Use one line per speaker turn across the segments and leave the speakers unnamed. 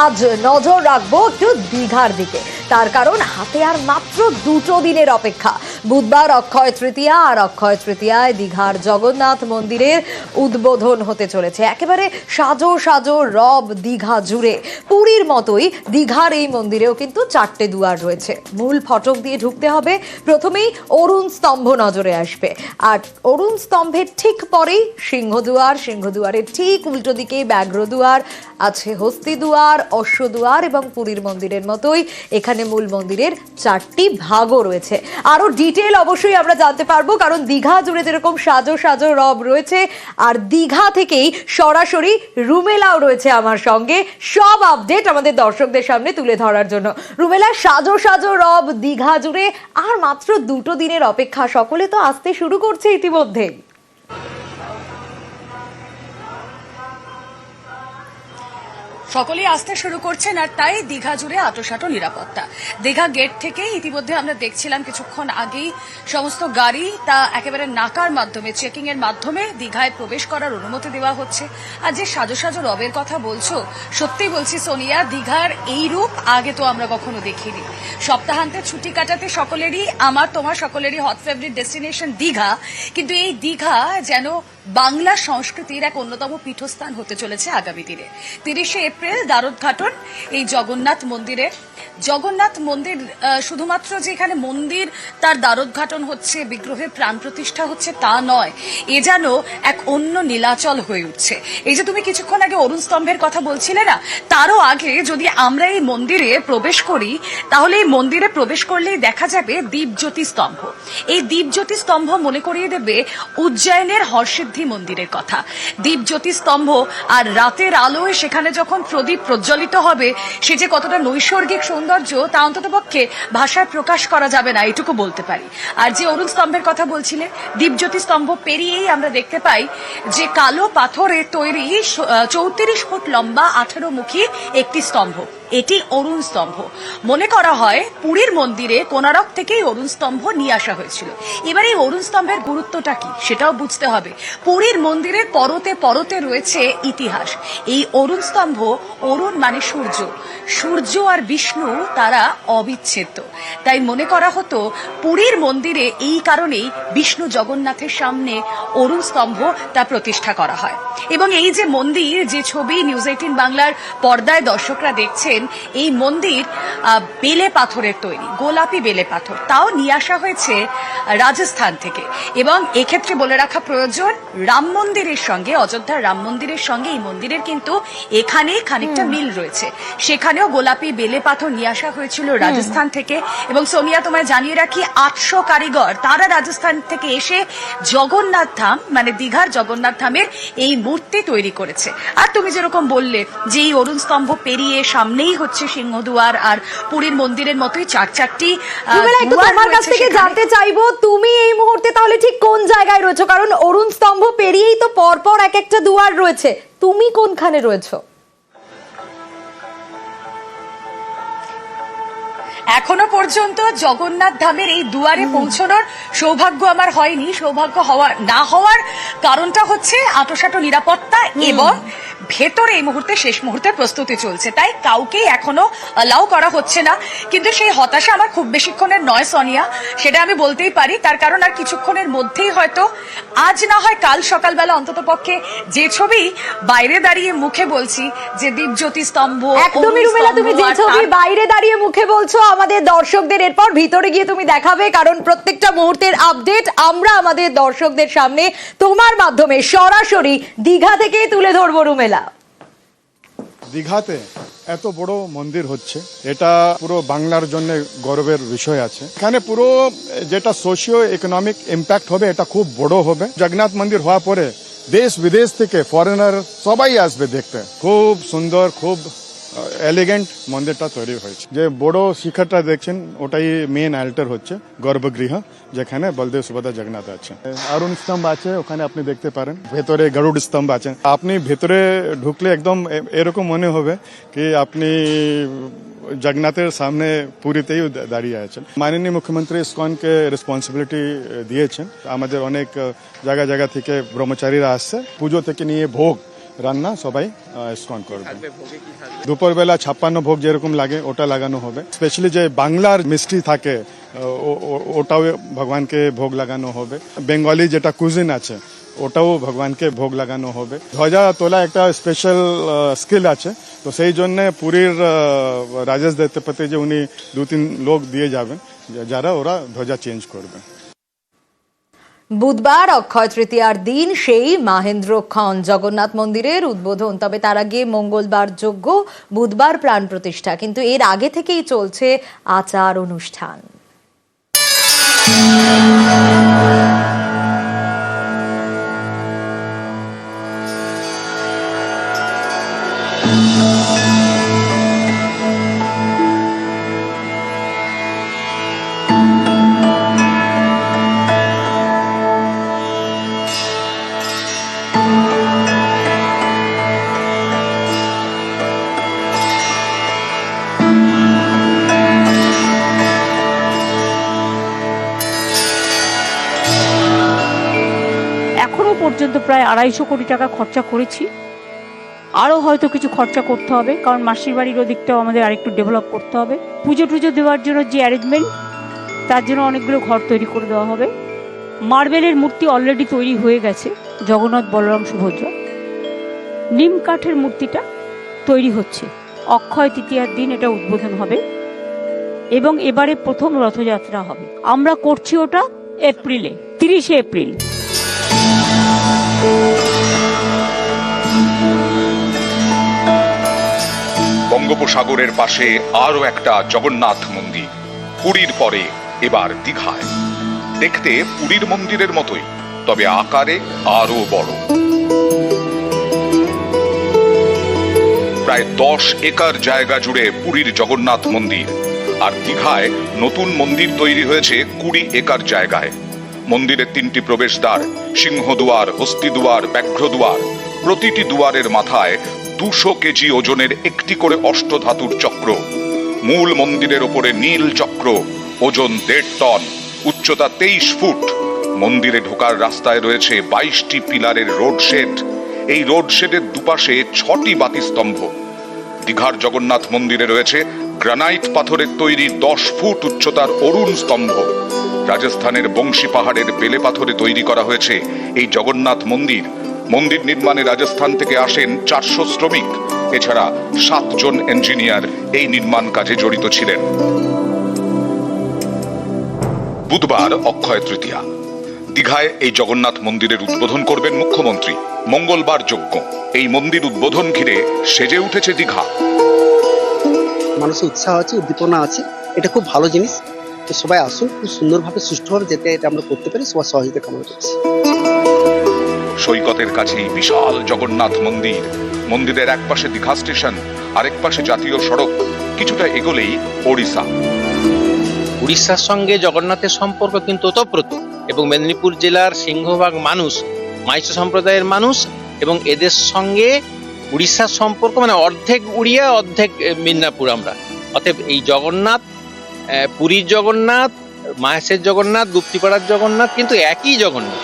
আজ নজর রাখব একটু দীঘার দিকে। তার কারণ হাতে আর মাত্র দুটো দিনের অপেক্ষা। বুধবার অক্ষয় তৃতীয়া আর অক্ষয় তৃতীয়ায় দীঘার জগন্নাথ মন্দিরের উদ্বোধন হতে চলেছে। একেবারে সাজো সাজো রব দীঘা জুড়ে। পুরীর মতোই দীঘার এই মন্দিরেও কিন্তু চারটে দুয়ার রয়েছে। মূল ফটক দিয়ে ঢুকতে হবে। প্রথমেই অরুণ স্তম্ভ নজরে আসবে। আর অরুণ স্তম্ভের ঠিক পরেই সিংহদুয়ার। সিংহদুয়ারের ঠিক উল্টো দিকে ব্যাঘ্র দুয়ার আছে হস্তি দুয়ার অশ্ব দুয়ার এবং পুরীর মন্দিরের মতোই। এখানে মূল মন্দিরের চারটি ভাগও রয়েছে। আরও ডিটেল অবশ্যই আমরা জানতে পারব, কারণ দীঘা জুড়ে যেরকম সাজো সাজো রব রয়েছে, আর দীঘা থেকেই সরাসরি রুমেলাও রয়েছে আমার সঙ্গে। সব আপডেট আমাদের দর্শকদের সামনে তুলে ধরার জন্য। রুমেলা সাজো সাজো রব দীঘা জুড়ে, আর মাত্র দুটো দিনের অপেক্ষা। সকলে তো আসতে শুরু করছে ইতিমধ্যেই
সকলেই আসতে শুরু করছেন আর তাই দীঘা জুড়ে আটোসাটো নিরাপত্তা। দীঘা গেট থেকে ইতিমধ্যে আমরা দেখছিলাম কিছুক্ষণ আগেই সমস্ত গাড়ি তা একেবারে নাকার মাধ্যমে চেকিং এর মাধ্যমে দীঘায় প্রবেশ করার অনুমতি দেওয়া হচ্ছে। আর যে সাজো সাজো রবের কথা বলছো, সত্যি বলছি সোনিয়া, দীঘার এই রূপ আগে তো আমরা কখনো দেখিনি। সপ্তাহান্তে ছুটি কাটাতে সকলেরই, আমার, তোমার সকলেরই হট ফেভারিট ডেস্টিনেশন দীঘা। কিন্তু এই দীঘা যেন বাংলা সংস্কৃতির এক অন্যতম পীঠস্থান হতে চলেছে আগামী দিনে। তিরিশে এপ্রিল দ্বারোদ্ঘাটন এই জগন্নাথ মন্দিরে। জগন্নাথ মন্দির শুধুমাত্র যে এখানে মন্দির, তার দ্বারোদ্ঘাটন হচ্ছে বিগ্রহের প্রাণ প্রতিষ্ঠা হচ্ছে, তা নয়। এ যেন এক অন্য নীলাচল হয়ে উঠছে। এই যে তুমি কিছুক্ষণ আগে অরুণ স্তম্ভের কথা বলছিলে না, তারও আগে যদি আমরা এই মন্দিরে প্রবেশ করি, তাহলে এই মন্দিরে প্রবেশ করলেই দেখা যাবে দীপজ্যোতি স্তম্ভ। এই দীপজ্যোতি স্তম্ভ মনে করিয়ে দেবে উজ্জয়নের হর্ষিদ্ধি মন্দিরের কথা। দীপজ্যোতি স্তম্ভ আর রাতের আলোয় সেখানে যখন প্রদীপ প্রজ্বলিত হবে, সে যে কতটা নৈসর্গিক সৌন্দর্য তা অন্তত পক্ষে ভাষায় প্রকাশ করা যাবে না, এটুকু বলতে পারি। আর যে অরুণ স্তম্ভের কথা বলছিলে, দীপজ্যোতি স্তম্ভ পেরিয়েই আমরা দেখতে পাই যে কালো পাথরে তৈরি চৌত্রিশ ফুট লম্বা আঠারো মুখী একটি স্তম্ভ। এটি অরুণ স্তম্ভ। মনে করা হয় পুরীর মন্দিরে কোনারক থেকেই অরুণ স্তম্ভ নিয়ে আসা হয়েছিল। এবার এই অরুণ স্তম্ভের গুরুত্বটা কি সেটাও বুঝতে হবে। পুরীর মন্দিরের পরতে পরতে রয়েছে ইতিহাস। এই অরুণ স্তম্ভ, অরুণ মানে সূর্য। সূর্য আর বিষ্ণু তারা অবিচ্ছেদ্য। তাই মনে করা হতো পুরীর মন্দিরে এই কারণেই বিষ্ণু জগন্নাথের সামনে অরুণ স্তম্ভ তা প্রতিষ্ঠা করা হয়। এবং এই যে মন্দির, যে ছবি নিউজ এইটিন বাংলার পর্দায় দর্শকরা দেখছেন এই মন্দির বেলে পাথরের তৈরি গোলাপি বেলে পাথর। তাও নিয়ে আসা হয়েছে রাজস্থান থেকে। এবং এক্ষেত্রে বলে রাখা প্রয়োজন রাম মন্দিরের সঙ্গে অযোধ্যার রাম মন্দিরের সঙ্গে এই মন্দিরের কিন্তু এখানে খানিকটা মিল রয়েছে। সেখানেও গোলাপি বেলে পাথর নিয়ে আসা হয়েছিল রাজস্থান থেকে। এবং সোনিয়া তোমায় জানিয়ে রাখি আটশো কারিগর তারা রাজস্থান থেকে এসে জগন্নাথ ধাম মানে দীঘার জগন্নাথ ধামের এই মূর্তি তৈরি করেছে। আর তুমি যেরকম বললে যে এই অরুণ স্তম্ভ পেরিয়ে সামনেই হচ্ছে সিংহদুয়ার আর পুরীর মন্দিরের মতোই চার চারটি
তোমার কাছ থেকে জানতে চাইব তুমি এই মুহূর্তে তাহলে ঠিক কোন জায়গায় রয়েছো? কারণ অরুণ স্তম্ভ পেরিয়েই তো পরপর এক একটা দুয়ার রয়েছে। তুমি কোনখানে রয়েছো?
এখনও পর্যন্ত জগন্নাথ ধামের এই দুয়ারে পৌঁছানোর সৌভাগ্য আমার হয়নি। সৌভাগ্য হওয়ার না হওয়ার কারণটা হচ্ছে আটোসাটো নিরাপত্তা এবং ভেতরে এই মুহূর্তে শেষ মুহূর্তে প্রস্তুতি চলছে। তাই কাউকেই এখনও অ্যালাউ করা হচ্ছে না। কিন্তু সেই হতাশা আমার খুব বেশিক্ষণের নয় সোনিয়া। সেটা আমি বলতেই পারি। তার কারণ আর কিছুক্ষণের মধ্যেই হয়তো আজ না হয় কাল সকালবেলা অন্তত পক্ষে যে ছবি বাইরে দাঁড়িয়ে মুখে বলছি যে দীপজ্যোতি স্তম্ভ
একদমই রুমেলা তুমি যে ছবি বাইরে দাঁড়িয়ে মুখে বলছো আমাদের দর্শকদের এরপর ভিতরে গিয়ে তুমি দেখাবে কারণ প্রত্যেকটা মুহূর্তের আপডেট আমরা আমাদের দর্শকদের সামনে তোমার মাধ্যমে সরাসরি দীঘা থেকে তুলে ধরবো রুমেলা।
দীঘাতে এত বড় মন্দির হচ্ছে, এটা পুরো বাংলার জন্য গর্বের বিষয় আছে। এখানে পুরো যেটা সোশিও ইকোনমিক ইম্প্যাক্ট হবে, এটা খুব বড় হবে। জগন্নাথ মন্দির হওয়ার পরে দেশ বিদেশ থেকে ফরেনার সবাই আসবে দেখতে। খুব সুন্দর, খুব এলিগেন্ট মন্দিরটা তৈরি হয়েছে। যে বড় শিখরটা দেখছেন ওটাই মেন অ্যাল্টার হচ্ছে গর্ভগৃহ যেখানে বলদেব সুভদ্রা জগন্নাথ আছে অরুণ স্তম্ভ আছে ওখানে আপনি দেখতে পারেন। ভেতরে গরুড স্তম্ভ আছে। আপনি ভেতরে ঢুকলে একদম এ- এরকম মনে হবে কি আপনি জগন্নাথের সামনে পুরীতেই দা- দাঁড়িয়ে আছেন। মাননীয় মুখ্যমন্ত্রী ইসকনকে রেসপন্সিবিলিটি দিয়েছেন। আমাদের অনেক আহ, জায়গা জায়গা থেকে ব্রহ্মচারীরা আসছে। পুজো থেকে নিয়ে ভোগ রান্না সবাই স্কন করবে। দুপুরবেলা ছাপ্পান্ন ভোগ যেরকম লাগে ওটা লাগানো হবে। স্পেশালি যে বাংলার মিষ্টি থাকে ওটাও ভগবানকে ভোগ লাগানো হবে। বেঙ্গলি যেটা কুজিন আছে ওটাও ভগবানকে ভোগ লাগানো হবে। ধ্বজা তোলা একটা স্পেশাল স্কিল আছে। তো সেই জন্য পুরীর রাজেশ দত্তপতি যে উনি দু তিন লোক দিয়ে যাবেন যারা ওরা ধ্বজা চেঞ্জ করবে।
বুধবার অক্ষয় তৃতীয়ার দিন সেই মাহেন্দ্রক্ষণ জগন্নাথ মন্দিরের উদ্বোধন। তবে তার আগে মঙ্গলবার যোগ্য বুধবার প্রাণ প্রতিষ্ঠা, কিন্তু এর আগে থেকেই চলছে আচার অনুষ্ঠান।
আড়াইশো কোটি টাকা খরচা করেছি। আরও হয়তো কিছু খরচা করতে হবে, কারণ মাসির বাড়ির ওদিকটাও আমাদের আরেকটু ডেভেলপ করতে হবে। পুজো টুজো দেওয়ার জন্য যে অ্যারেঞ্জমেন্ট তার জন্য অনেকগুলো ঘর তৈরি করে দেওয়া হবে। মার্বেলের মূর্তি অলরেডি তৈরি হয়ে গেছে, জগন্নাথ বলরাম সুভদ্রা। নিম কাঠের মূর্তিটা তৈরি হচ্ছে। অক্ষয় তৃতীয়ার দিন এটা উদ্বোধন হবে। এবং এবারে প্রথম রথযাত্রা হবে। আমরা করছি ওটা এপ্রিলে, তিরিশে এপ্রিল।
বঙ্গোপসাগরের পাশে আরও একটা জগন্নাথ মন্দির, পুরীর পরে এবার দীঘায়। দেখতে পুরীর মন্দিরের মতোই, তবে আকারে আরও বড়। প্রায় দশ একর জায়গা জুড়ে পুরীর জগন্নাথ মন্দির, আর দীঘায় নতুন মন্দির তৈরি হয়েছে কুড়ি একর জায়গায়। মন্দিরের তিনটি প্রবেশদ্বার, সিংহদুয়ার হস্তিদুয়ার ব্যাঘ্রদুয়ার। প্রতিটি দুয়ারের মাথায় দুশো কেজি ওজনের একটি করে অষ্টধাতুর চক্র। মূল মন্দিরের ওপরে নীল চক্র, ওজন দেড় টন, উচ্চতা তেইশ ফুট। মন্দিরে ঢোকার রাস্তায় রয়েছে বাইশটি পিলারের রোড শেড। এই রোড শেডের দুপাশে ছটি বাতিস্তম্ভ। দীঘার জগন্নাথ মন্দিরে রয়েছে গ্রানাইট পাথরের তৈরি দশ ফুট উচ্চতার অরুণ স্তম্ভ। রাজস্থানের বংশী পাহাড়ের বেলে পাথরে তৈরি করা হয়েছে এই জগন্নাথ মন্দির। মন্দির নির্মাণে রাজস্থান থেকে আসেন চারশো শ্রমিক। এছাড়া সাতজন ইঞ্জিনিয়ার এই নির্মাণ কাজে জড়িত ছিলেন। বুধবার অক্ষয় তৃতীয়া। দীঘায় এই জগন্নাথ মন্দিরের উদ্বোধন করবেন মুখ্যমন্ত্রী। মঙ্গলবার যজ্ঞ এই মন্দির উদ্বোধন ঘিরে সেজে উঠেছে দীঘা।
মানুষের উৎসাহ আছে, উদ্দীপনা আছে। এটা খুব ভালো জিনিস। তো সবাই আসুন খুব সুন্দরভাবে সুষ্ঠুভাবে যাতে এটা আমরা করতে পারি সবার সহযোগিতা কামনা করছি।
সৈকতের কাছেই বিশাল জগন্নাথ মন্দির। মন্দিরের এক পাশে দীঘা স্টেশন আরেক পাশে জাতীয় সড়ক কিছুটা এগোলেই ওড়িশা।
উড়িষ্যার সঙ্গে জগন্নাথের সম্পর্ক কিন্তু ওতপ্রোত এবং মেদিনীপুর জেলার সিংহভাগ মানুষ মাইশ্র সম্প্রদায়ের মানুষ এবং এদের সঙ্গে উড়িষ্যার সম্পর্ক মানে অর্ধেক উড়িয়া অর্ধেক মিদনাপুর আমরা। অতএব এই জগন্নাথ পুরীর জগন্নাথ, মাহেশের জগন্নাথ, গুপ্তিপাড়ার জগন্নাথ, কিন্তু একই জগন্নাথ।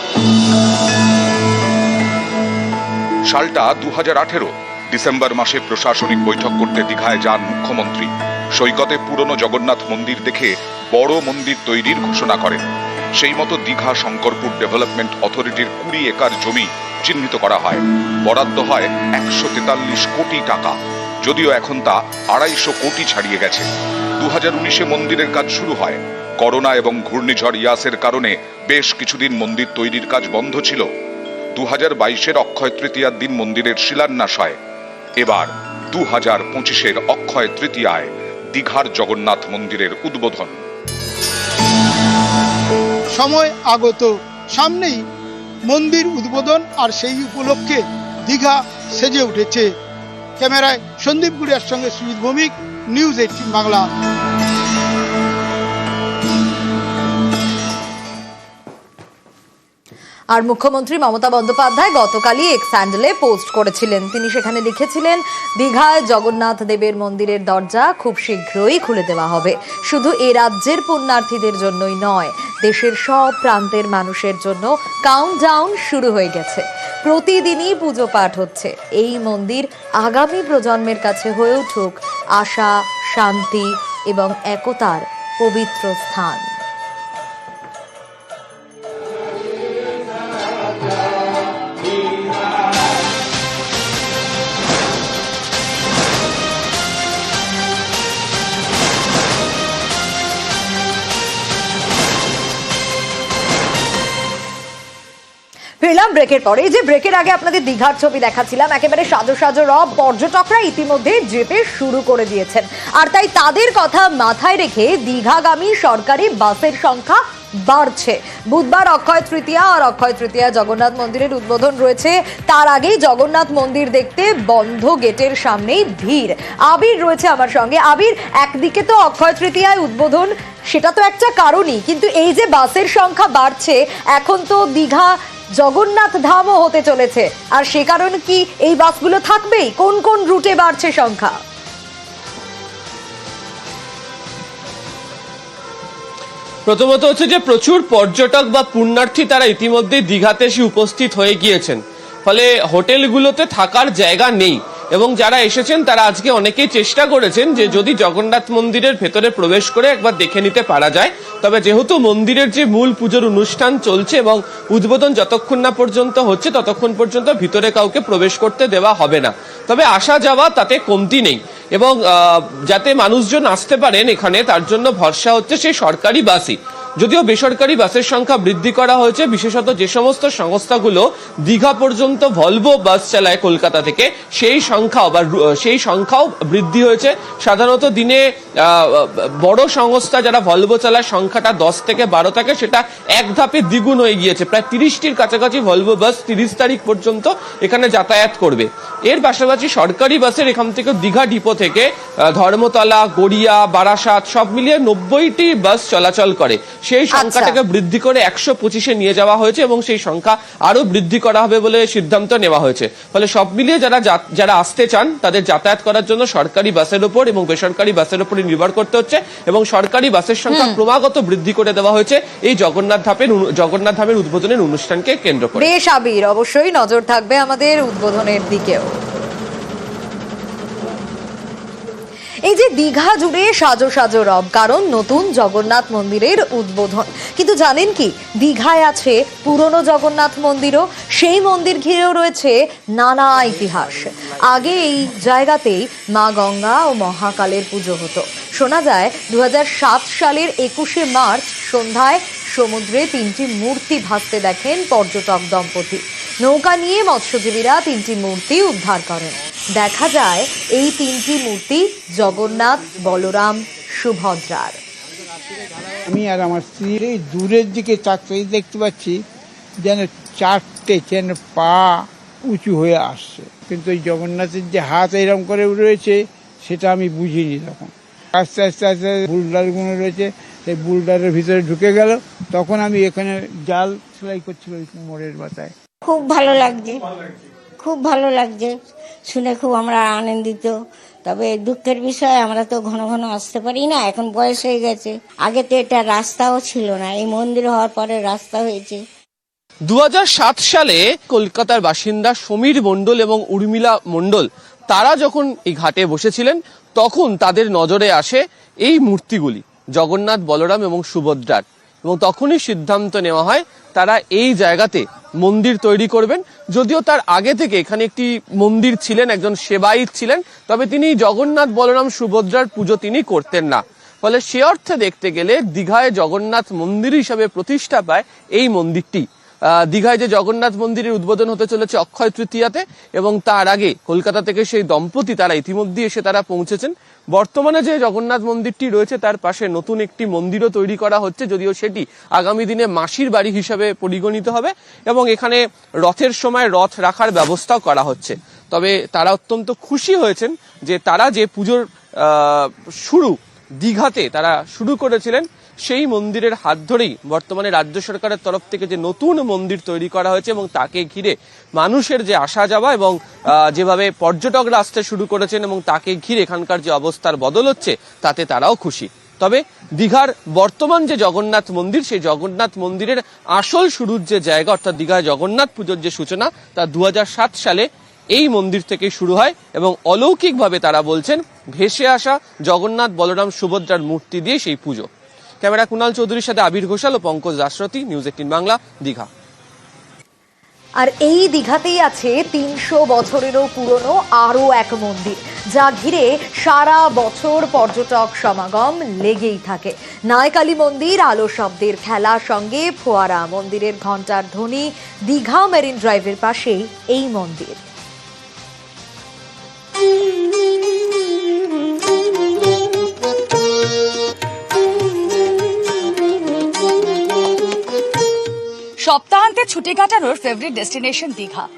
সালটা দু ডিসেম্বর মাসে প্রশাসনিক বৈঠক করতে দীঘায় যান মুখ্যমন্ত্রী। সৈকতে পুরনো জগন্নাথ মন্দির দেখে বড় মন্দির তৈরির ঘোষণা করেন। সেই মতো দীঘা শঙ্করপুর ডেভেলপমেন্ট অথরিটির কুড়ি একর জমি চিহ্নিত করা হয়। বরাদ্দ হয় একশো তেতাল্লিশ কোটি টাকা, যদিও এখন তা আড়াইশো কোটি ছাড়িয়ে গেছে। দু হাজার উনিশে মন্দিরের কাজ শুরু হয়। করোনা এবং ঘূর্ণিঝড় ইয়াসের কারণে বেশ কিছুদিন মন্দির তৈরির কাজ বন্ধ ছিল। দু হাজার বাইশের অক্ষয় তৃতীয়ার দিন মন্দিরের শিলান্যাস হয়। এবার দু হাজার পঁচিশের অক্ষয় তৃতীয়ায় দীঘার জগন্নাথ মন্দিরের উদ্বোধন।
সময় আগত। সামনেই মন্দির উদ্বোধন আর সেই উপলক্ষে দীঘা সেজে উঠেছে। ক্যামেরায় সন্দীপ গুড়িয়ার সঙ্গে Sumit Bhowmik. News eighteen Bangla.
আর মুখ্যমন্ত্রী মমতা বন্দ্যোপাধ্যায় গতকালই এক স্যান্ডেলে পোস্ট করেছিলেন। তিনি সেখানে লিখেছিলেন, দীঘায় জগন্নাথ দেবের মন্দিরের দরজা খুব শীঘ্রই খুলে দেওয়া হবে। শুধু এ রাজ্যের পুণ্যার্থীদের জন্যই নয়, দেশের সব প্রান্তের মানুষের জন্য কাউন্টডাউন শুরু হয়ে গেছে। প্রতিদিনই পুজো পাঠ হচ্ছে। এই মন্দির আগামী প্রজন্মের কাছে হয়ে উঠুক আশা, শান্তি এবং একতার পবিত্র স্থান। ফিরলাম ব্রেকের পরে। যে ব্রেকের আগে আপনাদের দীঘার ছবি দেখাচ্ছিলাম, একেবারে সাজো সাজো রব পর্যটকরা ইতিমধ্যে যেতে শুরু করে দিয়েছেন। আর তাই তাদের কথা মাথায় রেখে দীঘাগামী সরকারি বাসের সংখ্যা বাড়ছে। বুধবার অক্ষয় তৃতীয়া আর অক্ষয় তৃতীয়া জগন্নাথ মন্দিরের উদ্বোধন রয়েছে। তার আগেই জগন্নাথ মন্দির দেখতে বন্ধ গেটের সামনেই ভিড়। আবির রয়েছে আমার সঙ্গে। আবির, একদিকে তো অক্ষয় তৃতীয়ায় উদ্বোধন, সেটা তো একটা কারণই। কিন্তু এই যে বাসের সংখ্যা বাড়ছে, এখন তো দীঘা জগন্নাথ ধামও হতে চলেছে। আর সে কারণ কি এই বাসগুলো থাকবেই? কোন কোন রুটে বাড়ছে সংখ্যা?
প্রথমত হচ্ছে যে প্রচুর পর্যটক বা পুণ্যার্থী তারা ইতিমধ্যে দীঘাতে এসে উপস্থিত হয়ে গিয়েছেন। ফলে হোটেলগুলোতে থাকার জায়গা নেই। এবং যারা এসেছেন, তারা আজকে অনেকেই চেষ্টা করেছেন যে যদি জগন্নাথ মন্দিরের ভেতরে প্রবেশ করে একবার দেখে নিতে পারা যায়। তবে যেহেতু মন্দিরের যে মূল পুজোর অনুষ্ঠান চলছে এবং উদ্বোধন যতক্ষণ না পর্যন্ত হচ্ছে, ততক্ষণ পর্যন্ত ভিতরে কাউকে প্রবেশ করতে দেওয়া হবে না। তবে আসা যাওয়া তাতে কমতি নেই এবং যাতে মানুষজন আসতে পারেন এখানে, তার জন্য ভরসা হচ্ছে সেই সরকারি বাসই। যদিও বেসরকারি বাসের সংখ্যা বৃদ্ধি করা হয়েছে, বিশেষত যে সমস্ত সংস্থাগুলো দীঘা পর্যন্ত ভলভো বাস চালায় কলকাতা থেকে, সেই সংখ্যাও বা সেই সংখ্যাও বৃদ্ধি হয়েছে। সাধারণত দিনে বড় সংস্থা যারা ভলভো চালায়, সংখ্যাটা দশ থেকে বারো থাকে, সেটা এক ধাপে দ্বিগুণ হয়ে গিয়েছে। প্রায় তিরিশটির কাছাকাছি ভলভো বাস তিরিশ তারিখ পর্যন্ত এখানে যাতায়াত করবে। এর পাশাপাশি সরকারি বাসের এখান থেকে দীঘা ডিপো থেকে ধর্মতলা, গড়িয়া, বারাসাত সব মিলিয়ে নব্বইটি বাস চলাচল করে। সেই সংখ্যাটাকে বৃদ্ধি করে একশো পঁচিশে নিয়ে যাওয়া হয়েছে এবং সেই সংখ্যা আরও বৃদ্ধি করা হবে বলে সিদ্ধান্ত নেওয়া হয়েছে। ফলে সব মিলিয়ে যারা যারা আসতে চান তাদের যাতায়াত করার জন্য সরকারি বাসের উপর এবং বেসরকারি বাসের উপরে নির্ভর করতে হচ্ছে এবং সরকারি বাসের সংখ্যা ক্রমাগত বৃদ্ধি করে দেওয়া হয়েছে। এই জগন্নাথ ধাপের জগন্নাথ ধামের উদ্বোধনের অনুষ্ঠানকে কেন্দ্র করে।
বেশ আবির অবশ্যই নজর থাকবে আমাদের উদ্বোধনের দিকেও। এই যে দীঘা জুড়ে সাজো সাজো রব, কারণ নতুন জগন্নাথ মন্দিরের উদ্বোধন। কিন্তু জানেন কি, দীঘায় আছে পুরনো জগন্নাথ মন্দিরও, সেই মন্দির ঘিরেও রয়েছে নানা ইতিহাস। আগে এই জায়গাতেই মা গঙ্গা ও মহাকালের পুজো হতো। শোনা যায় দু হাজার সাত সালের একুশে মার্চ সন্ধ্যায় সমুদ্রে তিনটি মূর্তি ভাসতে দেখেন পর্যটক দম্পতি। নৌকা নিয়ে মৎস্যজীবীরা তিনটি মূর্তি উদ্ধার করেন। দেখা যায় এই তিনটি মূর্তি জগন্নাথ বলরাম সুভদ্রার।
আমি আর আমার স্ত্রী এই দূরের দিকে চারটে দেখতে পাচ্ছি যেন চারটে যেন পা উঁচু হয়ে আসছে। কিন্তু ওই জগন্নাথের যে হাত এরকম করে রয়েছে সেটা আমি বুঝিনি তখন। আস্তে আস্তে আস্তে বুলডারগুলো রয়েছে সেই বুলডারের ভিতরে ঢুকে গেল। তখন আমি এখানে জাল সেলাই করছিল ওই মোড়ের মাথায়
খুব ভালো লাগছে। খুব ভালো লাগছে, শুনে খুব আমরা আনন্দিত। তবে দুঃখের বিষয়, আমরা তো ঘন ঘন আসতে পারি না, এখন বয়স হয়ে গেছে। আগে তো এটা রাস্তাও ছিল না, এই মন্দির হওয়ার পরে রাস্তা হয়েছে।
দু হাজার সাত সালে কলকাতার বাসিন্দা সমীর মণ্ডল এবং উর্মিলা মণ্ডল, তারা যখন এই ঘাটে বসেছিলেন, তখন তাদের নজরে আসে এই মূর্তিগুলি, জগন্নাথ, বলরাম এবং সুভদ্রার। এবং তখনই সিদ্ধান্ত নেওয়া হয় তারা এই জায়গাতে মন্দির তৈরি করবেন। যদিও তার আগে থেকে এখানে একটি মন্দির ছিলেন, একজন সেবায়িত ছিলেন, তবে তিনি জগন্নাথ বলরাম সুভদ্রার পুজো তিনি করতেন না। ফলে সে অর্থে দেখতে গেলে দীঘায় জগন্নাথ মন্দির হিসাবে প্রতিষ্ঠা পায় এই মন্দিরটি। দীঘায় যে জগন্নাথ মন্দিরের উদ্বোধন হতে চলেছে অক্ষয় তৃতীয়াতে এবং তার আগে কলকাতা থেকে সেই দম্পতি তারা ইতিমধ্যে এসে তারা পৌঁছেছেন। বর্তমানে যে জগন্নাথ মন্দিরটি রয়েছে, তার পাশে নতুন একটি মন্দিরও তৈরি করা হচ্ছে, যদিও সেটি আগামী দিনে মাসির বাড়ি হিসাবে পরিগণিত হবে এবং এখানে রথের সময় রথ রাখার ব্যবস্থাও করা হচ্ছে। তবে তারা অত্যন্ত খুশি হয়েছেন যে তারা যে পুজোর শুরু দীঘাতে তারা শুরু করেছিলেন সেই মন্দিরের হাত ধরেই। বর্তমানে রাজ্য সরকারের তরফ থেকে যে নতুন মন্দির তৈরি করা হয়েছে এবং তাকে ঘিরে মানুষের যে আসা যাওয়া এবং যেভাবে পর্যটকরা আসতে শুরু করেছেন এবং তাকে ঘিরে এখানকার যে অবস্থার বদল হচ্ছে, তাতে তারাও খুশি। তবে দীঘার বর্তমান যে জগন্নাথ মন্দির, সেই জগন্নাথ মন্দিরের আসল শুরুর যে জায়গা, অর্থাৎ দীঘায় জগন্নাথ পুজোর যে সূচনা, তা দু হাজার সাত সালে এই মন্দির থেকে শুরু হয় এবং অলৌকিকভাবে তারা বলছেন ভেসে আসা জগন্নাথ বলরাম সুভদ্রার মূর্তি দিয়ে সেই পুজো। ক্যামেরা কুণাল চৌধুরীর সাথে আবির ঘোষাল ও পঙ্কজ দাসরথী নিউজ এইটিন বাংলা, দীঘা।
আর এই দীঘাতেই আছে তিনশো বছরেরও পুরনো আরও এক মন্দির, যা ঘিরে সারা বছর পর্যটক সমাগম লেগেই থাকে। নায়কালী মন্দির, আলো শব্দের খেলা সঙ্গে ফোয়ারা মন্দিরের ঘণ্টার ধ্বনি দীঘা মেরিন ড্রাইভের পাশেই এই মন্দির।
সপ্তাহান্তে ছুটি কাটানোর ফেভারিট ডেস্টিনেশন দীঘা।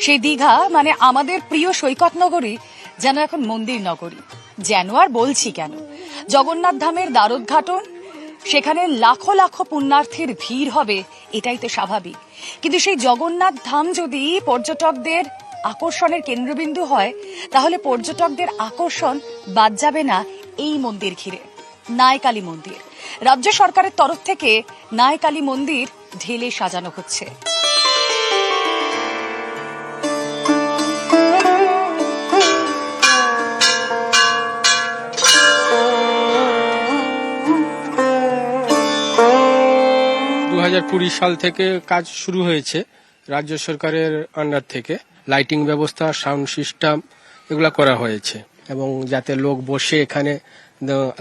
সেই দীঘা মানে আমাদের প্রিয় সৈকত নগরী, যেন এখন মন্দির নগরী। যেন আর বলছি কেন? জগন্নাথ ধামের দ্বারোদ্ঘাটন, সেখানে লাখো লাখো পুণ্যার্থীর ভিড় হবে, এটাই তো স্বাভাবিক। কিন্তু সেই জগন্নাথ ধাম যদি পর্যটকদের আকর্ষণের কেন্দ্রবিন্দু হয়, তাহলে পর্যটকদের আকর্ষণ বাদ যাবে না এই মন্দির ঘিরে, নায়কালী মন্দির। রাজ্য সরকারের তরফ থেকে নায়কালী মন্দির ঢেলে সাজানো হচ্ছে।
দু সাল থেকে কাজ শুরু হয়েছে রাজ্য সরকারের আন্ডার থেকে। লাইটিং ব্যবস্থা, সাউন্ড সিস্টেম, এগুলো করা হয়েছে। এবং যাতে লোক বসে এখানে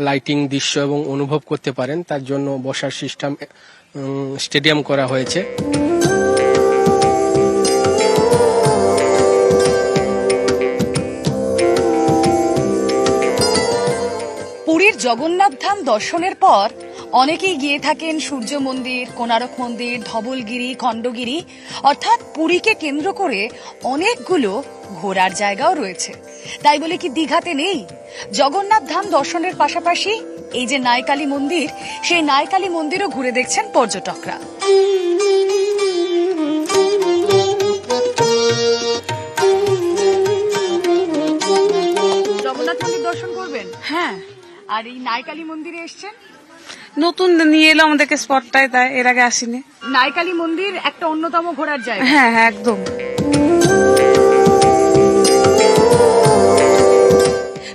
লাইটিং দৃশ্য এবং অনুভব করতে পারেন, তার জন্য বসার সিস্টেম স্টেডিয়াম করা হয়েছে।
পুরীর জগন্নাথ ধাম দর্শনের পর অনেকেই গিয়ে থাকেন সূর্য মন্দির কোনারক মন্দির ধবলগিরি খণ্ডগিরি। অর্থাৎ পুরীকে কেন্দ্র করে অনেকগুলো ঘোরার জায়গাও রয়েছে। তাই বলে কি দীঘাতে নেই? জগন্নাথ ধাম দর্শনের পাশাপাশি এই যে নায়কালী মন্দির সেই নায়কালী মন্দিরও ঘুরে দেখছেন পর্যটকরা। জগন্নাথ মন্দির দর্শন করবেন?
হ্যাঁ।
আর এই নায়কালী মন্দিরে এসছেন?
নতুন নিয়ে এলো আমাদেরকে স্পটটায় তাই এর আগে আসিনি।
নায়কালী মন্দির একটা অন্যতম ঘোরার জায়গা।
হ্যাঁ হ্যাঁ একদম।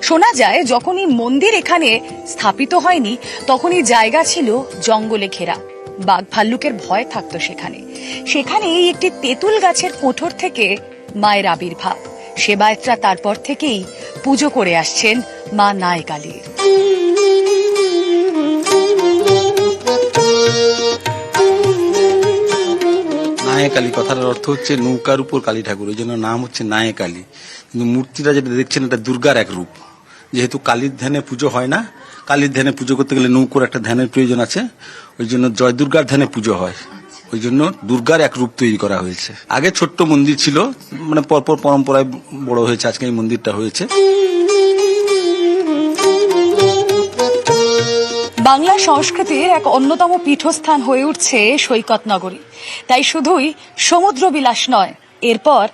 শোনা যায় যখনই মন্দির এখানে স্থাপিত হয়নি তখনই জায়গা ছিল জঙ্গলে ঘেরা। বাঘ ভাল্লুকের ভয় থাকতো সেখানে। সেখানে এই একটি তেঁতুল গাছের কোঠর থেকে মায়ের আবির্ভাব। সেবায়তরা তারপর থেকেই পুজো করে আসছেন মা নায়কালীর
নায়কালী কথার অর্থ হচ্ছে নৌকার উপর কালী ঠাকুর, ওই জন্য নাম হচ্ছে নায়কালী। কিন্তু মূর্তিটা যেটা দেখছেন, এটা দুর্গার এক রূপ। যেহেতু কালীর ধ্যানে পুজো হয় না, কালীর ধ্যানে পুজো করতে গেলে নৌকোর একটা ধ্যানের প্রয়োজন আছে, ওই জন্য জয় দুর্গার ধ্যানে পুজো হয়। ওই জন্য দুর্গার এক রূপ তৈরি করা হয়েছে। আগে ছোট্ট মন্দির ছিল মানে পরপর পরম্পরায় বড় হয়েছে, আজকে এই মন্দিরটা হয়েছে।
বাংলা সংস্কৃতির এক অন্যতম পীঠস্থান হয়ে উঠছে সৈকত নগরী। তাই শুধুই সমুদ্র বিলাস নয়, এরপর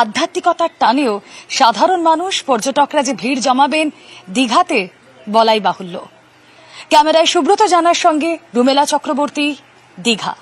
আধ্যাত্মিকতার টানেও সাধারণ মানুষ, পর্যটকরা যে ভিড় জমাবেন, দীঘাতে বলাই বাহুল্য। ক্যামেরায় সুব্রত জানার সঙ্গে রুমেলা চক্রবর্তী, দীঘা।